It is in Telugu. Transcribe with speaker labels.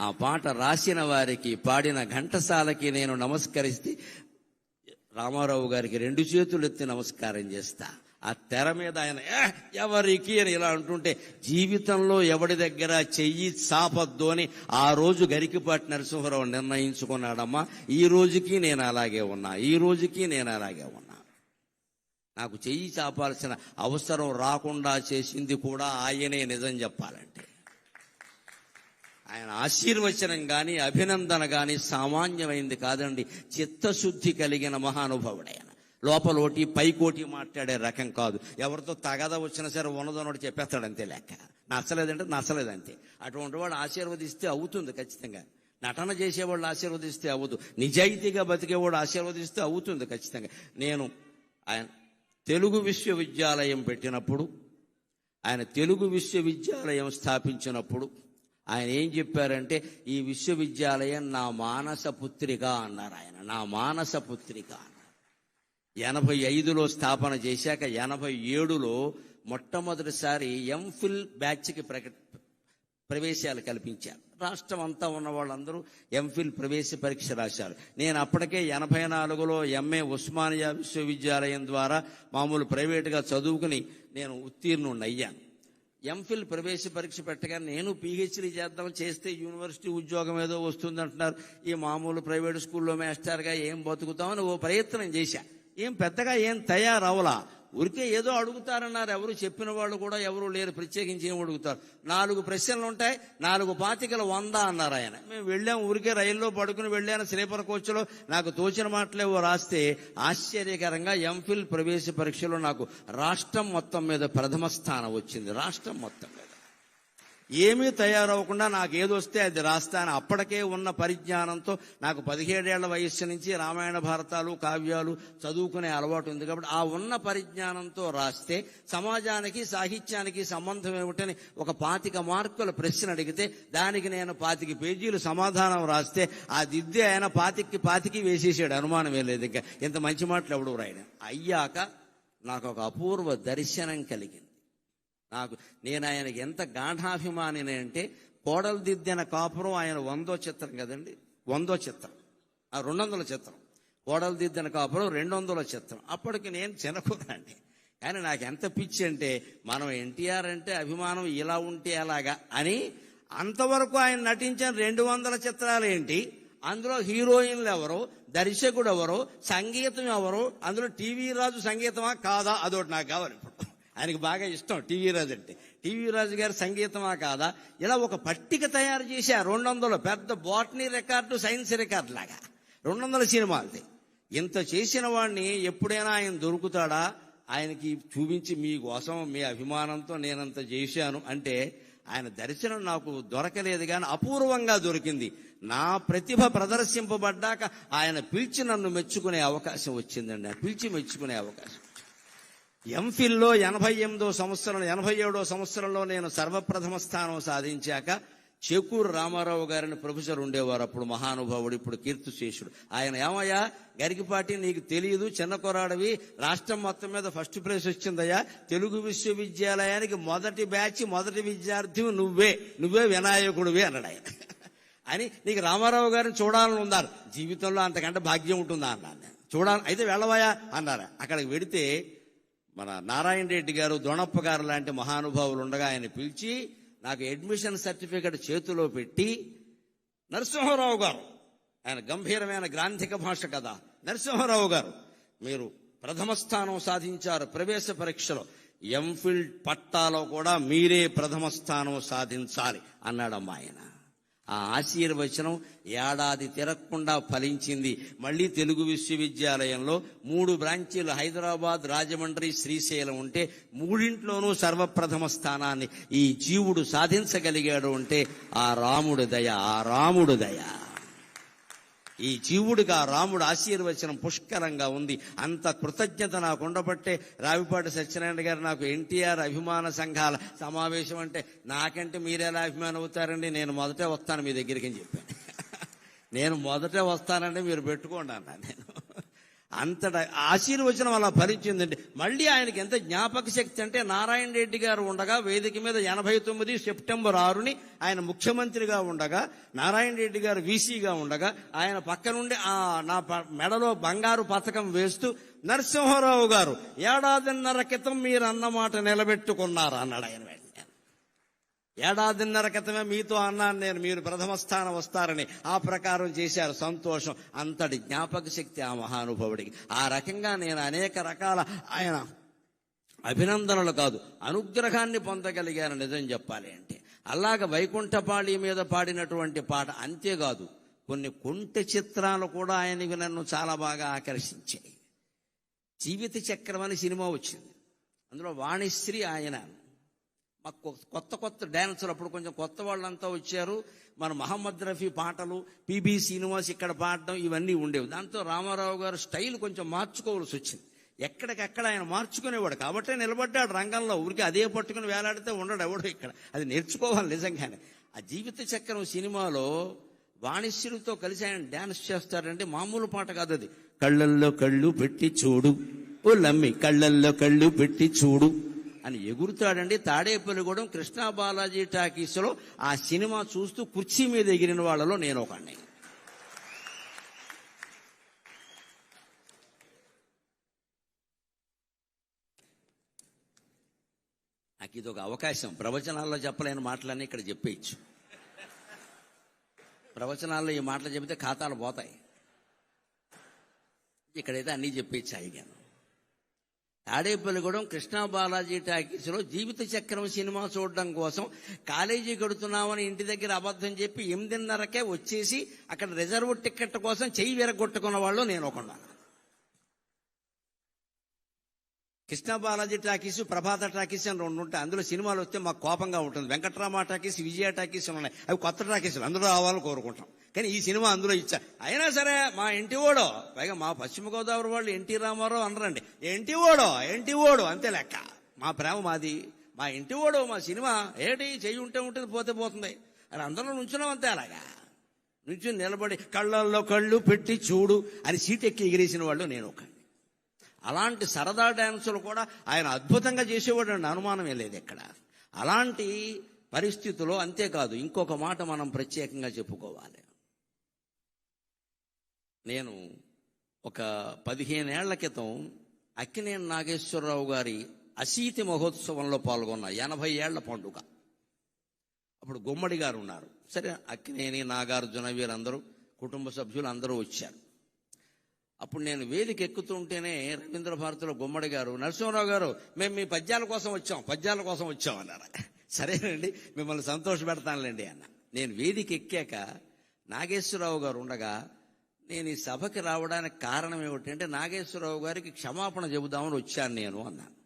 Speaker 1: ఆ పాట రాసిన వారికి పాడిన ఘంటసాలకి నేను నమస్కరిస్తే రామారావు గారికి రెండు చేతులు ఎత్తి నమస్కారం చేస్తా. ఆ తెర మీద ఆయన "ఏ, ఎవరికి? అని ఇలా అంటుంటే జీవితంలో ఎవడి దగ్గర చెయ్యి చాపద్దు అని ఆ రోజు గరికిపాటి నరసింహరావు నిర్ణయించుకున్నాడమ్మా. ఈ రోజుకి నేను అలాగే ఉన్నా. ఈ రోజుకి నేను అలాగే ఉన్నా. నాకు చెయ్యి చాపాల్సిన అవసరం రాకుండా చేసింది కూడా ఆయనే నిజం చెప్పాలంటే. ఆయన ఆశీర్వచనం కానీ అభినందన కానీ సామాన్యమైంది కాదండి. చిత్తశుద్ధి కలిగిన మహానుభావుడైన లోపలోటి పైకోటి మాట్లాడే రకం కాదు. ఎవరితో తగద వచ్చినా సరే ఉన్నదన్నోడు చెప్పేస్తాడంతే లెక్క. నచ్చలేదంటే నచ్చలేదంతే. అటువంటి వాడు ఆశీర్వదిస్తే అవుతుంది ఖచ్చితంగా. నటన చేసేవాళ్ళు ఆశీర్వదిస్తే అవ్వదు. నిజాయితీగా బతికేవాడు ఆశీర్వదిస్తే అవుతుంది ఖచ్చితంగా. నేను ఆయన తెలుగు విశ్వవిద్యాలయం పెట్టినప్పుడు ఆయన తెలుగు విశ్వవిద్యాలయం స్థాపించినప్పుడు ఆయన ఏం చెప్పారంటే ఈ విశ్వవిద్యాలయం నా మానస పుత్రిక అన్నారు ఆయన. నా మానస పుత్రిక అన్నారు. ఎనభై ఐదులో స్థాపన చేశాక ఎనభై ఏడులో మొట్టమొదటిసారి ఎంఫిల్ బ్యాచ్కి ప్రకట ప్రవేశాలు కల్పించారు. రాష్ట్రం అంతా ఉన్న వాళ్ళందరూ ఎంఫిల్ ప్రవేశ పరీక్ష రాశారు. నేను అప్పటికే ఎనభై నాలుగులో ఎంఏ ఉస్మానియా విశ్వవిద్యాలయం ద్వారా మామూలు ప్రైవేటుగా చదువుకుని నేను ఉత్తీర్ణుడిని అయ్యాను ఎంఫిల్ ప్రవేశ పరీక్ష పెట్టగా నేను పిహెచ్డి చేద్దాం చేస్తే యూనివర్సిటీ ఉద్యోగం ఏదో వస్తుందంటున్నారు. ఈ మామూలు ప్రైవేట్ స్కూల్లో మేస్టర్గా ఏం బతుకుతామని ఓ ప్రయత్నం చేశా. ఏం పెద్దగా ఏం తయారవలా ఊరికే ఏదో అడుగుతారన్నారు. ఎవరు చెప్పిన వాళ్ళు కూడా ఎవరు లేరు. ప్రత్యేకించి ఏం అడుగుతారు? నాలుగు ప్రశ్నలు ఉంటాయి. నాలుగు పాతికలు వంద అన్నారు ఆయన. మేము వెళ్ళాం ఊరికే రైల్లో పడుకుని వెళ్ళాను. స్లీపర్ కోచ్లో నాకు తోచిన మాటలేవో రాస్తే ఆశ్చర్యకరంగా ఎంఫిల్ ప్రవేశ పరీక్షలో నాకు రాష్ట్రం మొత్తం మీద ప్రథమ స్థానం వచ్చింది. రాష్ట్రం మొత్తం మీద. ఏమీ తయారవకుండా నాకు ఏదొస్తే అది రాస్తాను. అప్పటికే ఉన్న పరిజ్ఞానంతో నాకు పదిహేడేళ్ళ వయస్సు నుంచి రామాయణ భారతాలు కావ్యాలు చదువుకునే అలవాటు ఉంది. కాబట్టి ఆ ఉన్న పరిజ్ఞానంతో రాస్తే సమాజానికి సాహిత్యానికి సంబంధం ఏమిటని ఒక పాతిక మార్కుల ప్రశ్న అడిగితే దానికి నేను పాతిక పేజీలు సమాధానం రాస్తే ఆ దిద్దే ఆయన పాతికి పాతికి వేసేసాడు. అనుమానమే లేదు ఇంకా. ఇంత మంచి మాటలు ఎవడు రాయడం అయ్యాక నాకు ఒక అపూర్వ దర్శనం కలిగింది. నాకు నేను ఆయనకి ఎంత గాఢాభిమాని అంటే కోడలు దిద్దిన కాపురం ఆయన వందో చిత్రం కదండి? వందో చిత్రం. ఆ రెండు వందల చిత్రం. కోడలు దిద్దిన కాపురం రెండు వందల చిత్రం. అప్పటికి నేను చిన్నకూరండి కానీ నాకు ఎంత పిచ్చి అంటే మనం ఎన్టీఆర్ అంటే అభిమానం ఇలా ఉంటే అలాగా అని అంతవరకు ఆయన నటించిన రెండు వందల చిత్రాలు ఏంటి? అందులో హీరోయిన్లు ఎవరు దర్శకుడు ఎవరు సంగీతం ఎవరు అందులో టీవీ రాజు సంగీతమా కాదా? అదొకటి నాకు కావాలి ఆయనకి బాగా ఇష్టం టీవీ రాజు అంటే. టీవీ రాజు గారి సంగీతమా కాదా? ఇలా ఒక పట్టిక తయారు చేశారు రెండు వందలు పెద్ద బాటనీ రికార్డు సైన్స్ రికార్డు లాగా. రెండు వందల సినిమాలది. ఇంత చేసిన వాడిని ఎప్పుడైనా ఆయన దొరుకుతాడా? ఆయనకి చూపించి మీకోసం మీ అభిమానంతో నేనంత చేశాను అంటే ఆయన దర్శనం నాకు దొరకలేదు కానీ అపూర్వంగా దొరికింది. నా ప్రతిభ ప్రదర్శింపబడ్డాక ఆయన పిలిచి నన్ను మెచ్చుకునే అవకాశం వచ్చిందండి. పిలిచి మెచ్చుకునే అవకాశం. ఎంఫిల్లో ఎనభై ఎనిమిదో సంవత్సరం ఎనభై ఏడో సంవత్సరంలో నేను సర్వప్రథమ స్థానం సాధించాక చెకూరు రామారావు గారిని ప్రొఫెసర్ ఉండేవారు. అప్పుడు మహానుభావుడు ఇప్పుడు కీర్తిశేషుడు. ఆయన ఏమయ్యా? గరికిపాటి నీకు తెలియదు చిన్న కొరాడవి. రాష్ట్రం మొత్తం మీద ఫస్ట్ ప్లేస్ వచ్చిందయ్యా. తెలుగు విశ్వవిద్యాలయానికి మొదటి బ్యాచ్ మొదటి విద్యార్థి నువ్వే. నువ్వే వినాయకుడివే అన్నాడు ఆయన. అని నీకు రామారావు గారిని చూడాలని ఉన్నారు. జీవితంలో అంతకంటే భాగ్యం ఉంటుందా అన్నాను చూడాలి అయితే వెళ్ళవయా అన్నారు. అక్కడికి వెడితే మన నారాయణ రెడ్డి గారు దొణప్ప గారు లాంటి మహానుభావులు ఉండగా ఆయన పిలిచి నాకు అడ్మిషన్ సర్టిఫికెట్ చేతిలో పెట్టి నరసింహారావు గారు ఆయన గంభీరమైన గ్రాంధిక భాష కదా నరసింహారావు గారు మీరు ప్రథమ స్థానం సాధించారు ప్రవేశ పరీక్షలో. ఎంఫిల్ పట్టాలో కూడా మీరే ప్రథమ స్థానం సాధించాలి అన్నాడమ్మా ఆయన. ఆ ఆశీర్వచనం ఏడాది తిరగకుండా ఫలించింది. మళ్ళీ తెలుగు విశ్వవిద్యాలయంలో మూడు బ్రాంచీలు హైదరాబాద్ రాజమండ్రి శ్రీశైలం ఉంటే మూడింట్లోనూ సర్వప్రథమ స్థానాన్ని ఈ జీవుడు సాధించగలిగాడు అంటే ఆ రాముడు దయ ఆ రాముడు దయ. ఈ జీవుడిగా రాముడు ఆశీర్వచనం పుష్కరంగా ఉంది. అంత కృతజ్ఞత నాకు ఉండబట్టే రావిపాటి సత్యనారాయణ గారు నాకు ఎన్టీఆర్ అభిమాన సంఘాల సమావేశం అంటే నాకంటే మీరెలా అభిమానం అవుతారండి? నేను మొదటే వస్తాను మీ దగ్గరికి అని చెప్పాను. నేను మొదటే వస్తానంటే మీరు పెట్టుకోండి అన్నా. నేను అంతట ఆశీర్వచనం అలా భరించిందండి మళ్ళీ ఆయనకి ఎంత జ్ఞాపక శక్తి అంటే నారాయణ రెడ్డి గారు ఉండగా వేదిక మీద ఎనభై తొమ్మిది సెప్టెంబర్ ఆరుని ఆయన ముఖ్యమంత్రిగా ఉండగా నారాయణ రెడ్డి గారు వీసీగా ఉండగా ఆయన పక్క నుండి ఆ నా మెడలో బంగారు పథకం వేస్తూ నరసింహారావు గారు ఏడాదిన్నర క్రితం మీరు అన్నమాట నిలబెట్టుకున్నారు? అన్నాడు ఆయన. ఏడాదిన్నర క్రితమే మీతో అన్నాను నేను మీరు ప్రథమ స్థానం వస్తారని. ఆ ప్రకారం చేశారు. సంతోషం. అంతటి జ్ఞాపక శక్తి ఆ మహానుభావుడికి. ఆ రకంగా నేను అనేక రకాల ఆయన అభినందనలు కాదు అనుగ్రహాన్ని పొందగలిగాను నిజం చెప్పాలి అంటే. అలాగ వైకుంఠపాళి మీద పాడినటువంటి పాట అంతేకాదు కొన్ని కుంటి చిత్రాలు కూడా ఆయనకి నన్ను చాలా బాగా ఆకర్షించాయి. జీవిత చక్రం అని సినిమా వచ్చింది. అందులో వాణిశ్రీ ఆయన మాకు కొత్త కొత్త డ్యాన్సులు అప్పుడు కొంచెం కొత్త వాళ్ళంతా వచ్చారు. మన మహమ్మద్ రఫీ పాటలు పిబి శ్రీనివాస్ ఇక్కడ పాడడం ఇవన్నీ ఉండేవి. దాంతో రామారావు గారు స్టైల్ కొంచెం మార్చుకోవాల్సి వచ్చింది. ఎక్కడికక్కడ ఆయన మార్చుకునేవాడు. కాబట్టే నిలబడ్డాడు రంగంలో. ఊరికి అదే పట్టుకుని వేలాడితే ఉండడు ఎవడు ఇక్కడ. అది నేర్చుకోవాలి నిజంగానే. ఆ జీవిత చక్రం సినిమాలో వాణిశ్యులతో కలిసి ఆయన డ్యాన్స్ చేస్తాడంటే మామూలు పాట కాదు అది. కళ్ళల్లో కళ్ళు పెట్టి చూడు. ఓ లమ్మి కళ్ళల్లో కళ్ళు పెట్టి చూడు. అని ఎగురుతాడండి. తాడేపల్లిగూడెం కృష్ణా బాలాజీ టాకీస్లో ఆ సినిమా చూస్తూ కుర్చీ మీద ఎగిరిన వాళ్ళలో నేను ఒకడిని నాకు ఇది ఒక అవకాశం. ప్రవచనాల్లో చెప్పలేని మాటలన్నీ ఇక్కడ చెప్పేయచ్చు. ప్రవచనాల్లో ఈ మాటలు చెబితే ఖాతాలు పోతాయి. ఇక్కడైతే అన్నీ చెప్పేయచ్చు అయ్యాను తాడేపల్లిగూడెం కృష్ణా బాలాజీ టాకీస్లో జీవిత చక్రం సినిమా చూడడం కోసం కాలేజీ కడుతున్నామని ఇంటి దగ్గర అబద్ధం చెప్పి ఎనిమిదిన్నరకే వచ్చేసి అక్కడ రిజర్వ్ టికెట్ కోసం చెయ్యి విరగొట్టుకున్న వాళ్ళు నేను ఒకన్నాను కృష్ణా బాలాజీ టాకీస్ ప్రభాత టాకీస్ అని రెండు ఉంటాయి. అందులో సినిమాలు వస్తే మాకు కోపంగా ఉంటుంది. వెంకట్రామ టాకీస్ విజయ టాకీస్ ఉన్నాయి. అవి కొత్త టాకీసులు. అందులో రావాలని కోరుకుంటాం. కానీ ఈ సినిమా అందులో ఇచ్చా. అయినా సరే మా ఇంటి ఓడో పైగా మా పశ్చిమ గోదావరి వాళ్ళు ఎన్టీ రామారావు అనరండి. ఎన్టీ ఓడో ఎన్టీ ఓడో అంతే లెక్క. మా ప్రేమ మాది. మా ఇంటి ఓడో మా సినిమా ఏటి చెయ్యి ఉంటే ఉంటుంది పోతే పోతుంది. అని అందరం నుంచున్నాం అంతే అలాగా. నుంచి నిలబడి కళ్ళల్లో కళ్ళు పెట్టి చూడు అని సీట్ ఎక్కి ఎగిరేసిన వాళ్ళు నేను ఒక అలాంటి సరదా డ్యాన్సులు కూడా ఆయన అద్భుతంగా చేసేవాడు అండి అనుమానమే లేదు ఇక్కడ అలాంటి పరిస్థితుల్లో అంతేకాదు ఇంకొక మాట మనం ప్రత్యేకంగా చెప్పుకోవాలి. నేను ఒక పదిహేనేళ్ళ క్రితం అక్కినేని నాగేశ్వరరావు గారి అశీతి మహోత్సవంలో పాల్గొన్న ఎనభై ఏళ్ళ పండుగ. అప్పుడు గుమ్మడి గారు ఉన్నారు. సరే అక్కినేని నాగార్జున వీరందరూ కుటుంబ సభ్యులు అందరూ వచ్చారు. అప్పుడు నేను వేదిక ఎక్కుతుంటేనే రవీంద్ర భారతిలో గుమ్మడి గారు నరసింహరావు గారు మేము మీ పద్యాల కోసం వచ్చాం పద్యాల కోసం వచ్చాం అన్నారు. సరేనండి మిమ్మల్ని సంతోష పెడతానులేండి అన్న. నేను వేదిక ఎక్కాక నాగేశ్వరరావు గారు ఉండగా నేను ఈ సభకి రావడానికి కారణం ఏమిటంటే నాగేశ్వరరావు గారికి క్షమాపణ చెబుదామని వచ్చాను నేను అన్నాను.